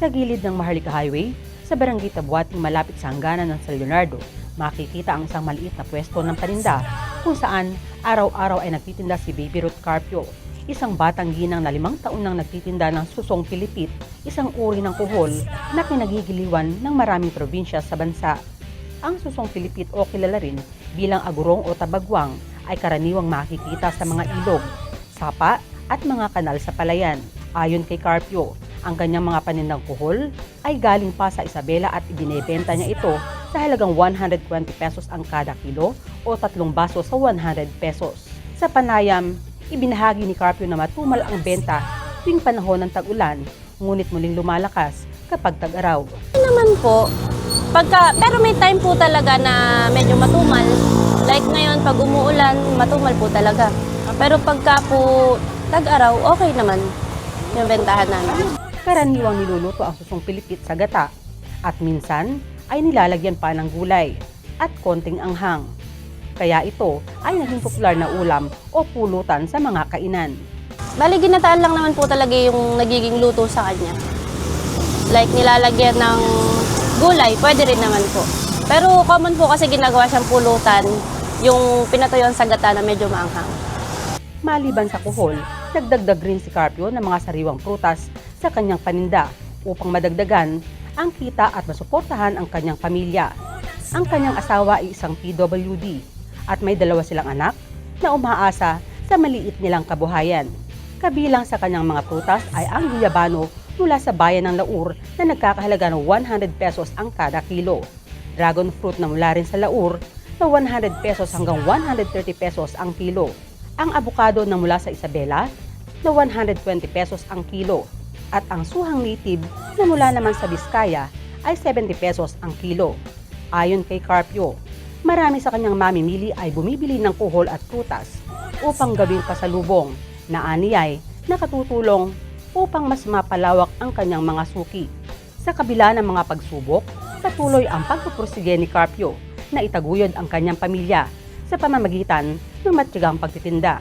Sa gilid ng Maharlika Highway, sa barangay Tabuating malapit sa hangganan ng San Leonardo, makikita ang isang maliit na pwesto ng paninda kung saan araw-araw ay nagtitinda si Baby Ruth Carpio, isang batang ginang na limang taon nang nagtitinda ng susong pilipit, isang uri ng kuhol na kinagigiliwan ng maraming probinsya sa bansa. Ang susong pilipit o kilala rin bilang agurong o tabagwang ay karaniwang makikita sa mga ilog, sapa at mga kanal sa palayan. Ayon kay Carpio, ang kanyang mga panindang kuhol ay galing pa sa Isabela at ibinebenta niya ito sa halagang 120 pesos ang kada kilo o tatlong baso sa 100 pesos. Sa panayam, ibinahagi ni Carpio na matumal ang benta tuwing panahon ng tag-ulan, ngunit muling lumalakas kapag tag-araw. naman po, pagka, pero may time po talaga na medyo matumal. Like ngayon, pag umuulan, matumal po talaga. Pero pagka po tag-araw, okay naman yung bentahan namin. Karaniwang niluluto ang susong pilipit sa gata at minsan ay nilalagyan pa ng gulay at konting anghang. Kaya ito ay naging popular na ulam o pulutan sa mga kainan. Bali, ginataan lang naman po talaga yung nagiging luto sa kanya. Like nilalagyan ng gulay, pwede rin naman po. Pero common po kasi ginagawa siyang pulutan, yung pinatuyuan sa gata na medyo maanghang. Maliban sa kuhol, nagdagdag rin si Carpio ng mga sariwang prutas sa kanyang paninda upang madagdagan ang kita at masuportahan ang kanyang pamilya. Ang kanyang asawa ay isang PWD at may dalawa silang anak na umaasa sa maliit nilang kabuhayan. Kabilang sa kanyang mga prutas ay ang guyabano mula sa bayan ng Laur na nagkakahalaga ng 100 pesos ang kada kilo. Dragon fruit na mula rin sa Laur na 100 pesos hanggang 130 pesos ang kilo. Ang abukado na mula sa Isabela na 120 pesos ang kilo. At ang suhang native na mula naman sa Biskaya ay 70 pesos ang kilo. Ayon kay Carpio, marami sa kanyang mamimili ay bumibili ng kuhol at prutas upang gawing pasalubong na aniyay nakatutulong upang mas mapalawak ang kanyang mga suki. Sa kabila ng mga pagsubok, patuloy ang pagpupursige ni Carpio na itaguyod ang kanyang pamilya sa pamamagitan ng matyagang pagtitinda.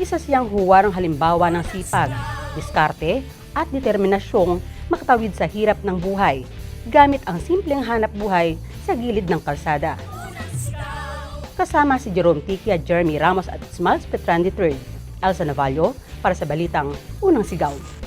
Isa siyang huwarang halimbawa ng sipag, diskarte at determinasyong makatawid sa hirap ng buhay gamit ang simpleng hanap buhay sa gilid ng kalsada. Kasama si Jerome Tiki at Jeremy Ramos at Smiles Petran III, Elsa Navallo para sa Balitang Unang Sigaw.